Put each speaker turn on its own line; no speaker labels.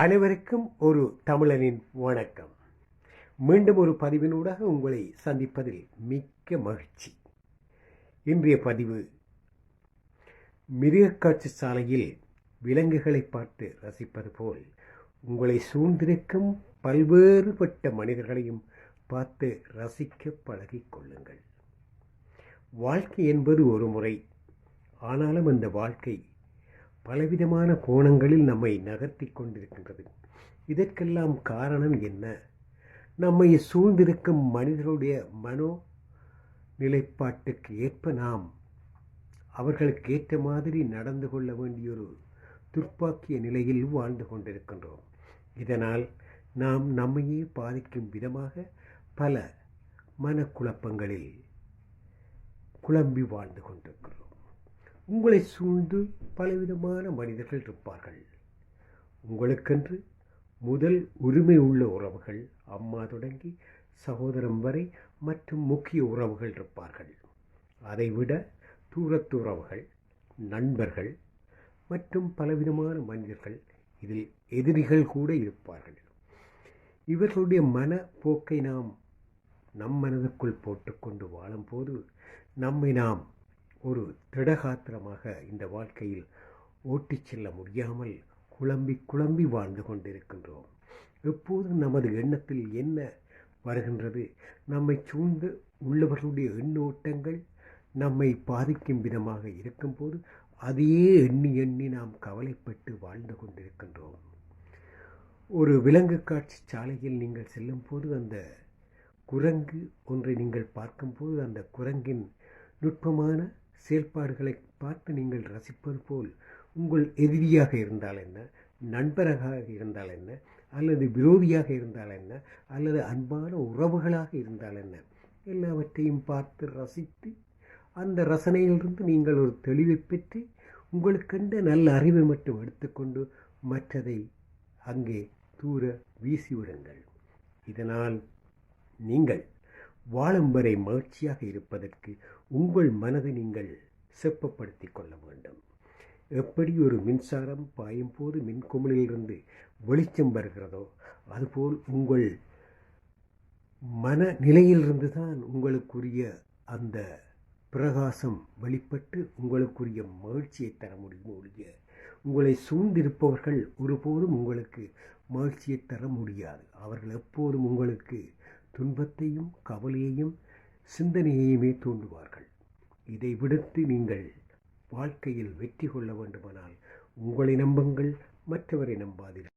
அனைவருக்கும் ஒரு தமிழனின் வணக்கம். மீண்டும் ஒரு பதிவினூடாக உங்களை சந்திப்பதில் மிக்க மகிழ்ச்சி. இன்றைய பதிவு மிருகக்காட்சி சாலையில் விலங்குகளை பார்த்து ரசிப்பது போல் உங்களை சூழ்ந்திருக்கும் பல்வேறுபட்ட மனிதர்களையும் பார்த்து ரசிக்க பழகிக் கொள்ளுங்கள். வாழ்க்கை என்பது ஒரு முறை ஆனாலும் அந்த வாழ்க்கை பலவிதமான கோணங்களில் நம்மை நகர்த்தி கொண்டிருக்கின்றது. இதற்கெல்லாம் காரணம் என்ன? நம்மை சூழ்ந்திருக்கும் மனிதருடைய மனோ நிலைப்பாட்டுக்கு ஏற்ப நாம் அவர்களுக்கு ஏற்ற மாதிரி நடந்து கொள்ள வேண்டிய ஒரு துர்ப்பாக்கிய நிலையில் வாழ்ந்து கொண்டிருக்கின்றோம். இதனால் நாம் நம்மையே பாதிக்கும் விதமாக பல மனக்குழப்பங்களில் குழம்பி வாழ்ந்து கொண்டிருக்கிறோம். உங்களை சூழ்ந்து பலவிதமான மனிதர்கள் இருப்பார்கள். உங்களுக்கென்று முதல் உரிமை உள்ள உறவுகள் அம்மா தொடங்கி சகோதரம் வரை மற்றும் முக்கிய உறவுகள் இருப்பார்கள். அதைவிட தூரத்து உறவுகள் நண்பர்கள் மற்றும் பலவிதமான மனிதர்கள் இதில் எதிரிகள் கூட இருப்பார்கள். இவர்களுடைய மனப்போக்கை நாம் நம் மனதுக்குள் போட்டுக்கொண்டு வாழும்போது நம்மை நாம் ஒரு திடகாத்திரமாக இந்த வாழ்க்கையில் ஓட்டிச் செல்ல முடியாமல் குழம்பி குழம்பி வாழ்ந்து கொண்டிருக்கின்றோம். எப்போதும் நமது எண்ணத்தில் என்ன வருகின்றது? நம்மை சூழ்ந்து உள்ளவர்களுடைய எண்ணோட்டங்கள் நம்மை பாதிக்கும் விதமாக இருக்கும்போது அதையே எண்ணி எண்ணி நாம் கவலைப்பட்டு வாழ்ந்து கொண்டிருக்கின்றோம். ஒரு விலங்கு காட்சி சாலையில் நீங்கள் செல்லும்போது அந்த குரங்கு ஒன்றை நீங்கள் பார்க்கும்போது அந்த குரங்கின் நுட்பமான செயல்பாடுகளை பார்த்து நீங்கள் ரசிப்பது போல் உங்கள் எதிரியாக இருந்தால் என்ன? நண்பராக இருந்தால் என்ன? அல்லது விரோதியாக இருந்தால் என்ன? அல்லது அன்பான உறவுகளாக இருந்தால் என்ன? எல்லாவற்றையும் பார்த்து ரசித்து அந்த ரசனையிலிருந்து நீங்கள் ஒரு தெளிவை பெற்று உங்களுக்கென்ற நல்ல அறிவை மட்டும் எடுத்துக்கொண்டு மற்றதை அங்கே தூர வீசிவிடுங்கள். இதனால் நீங்கள் வாழும் வரை மகிழ்ச்சியாக இருப்பதற்கு உங்கள் மனதை நீங்கள் செப்பப்படுத்தி கொள்ள வேண்டும். எப்படி ஒரு மின்சாரம் பாயும் போது மின்குமிழிலிருந்து வெளிச்சம் வருகிறதோ அதுபோல் உங்கள் மனநிலையிலிருந்து தான் உங்களுக்குரிய அந்த பிரகாசம் வெளிப்பட்டு உங்களுக்குரிய மகிழ்ச்சியை தர முடியும். ஒழிய உங்களை சூழ்ந்திருப்பவர்கள் ஒருபோதும் உங்களுக்கு மகிழ்ச்சியை தர முடியாது. அவர்கள் எப்போதும் உங்களுக்கு துன்பத்தையும் கவலையையும் சிந்தனையையுமே தூண்டுவார்கள். இதை விடுத்து நீங்கள் வாழ்க்கையில் வெற்றி கொள்ள வேண்டுமானால் உங்களை நம்புங்கள் மற்றவரை நம்பாதீர்கள்.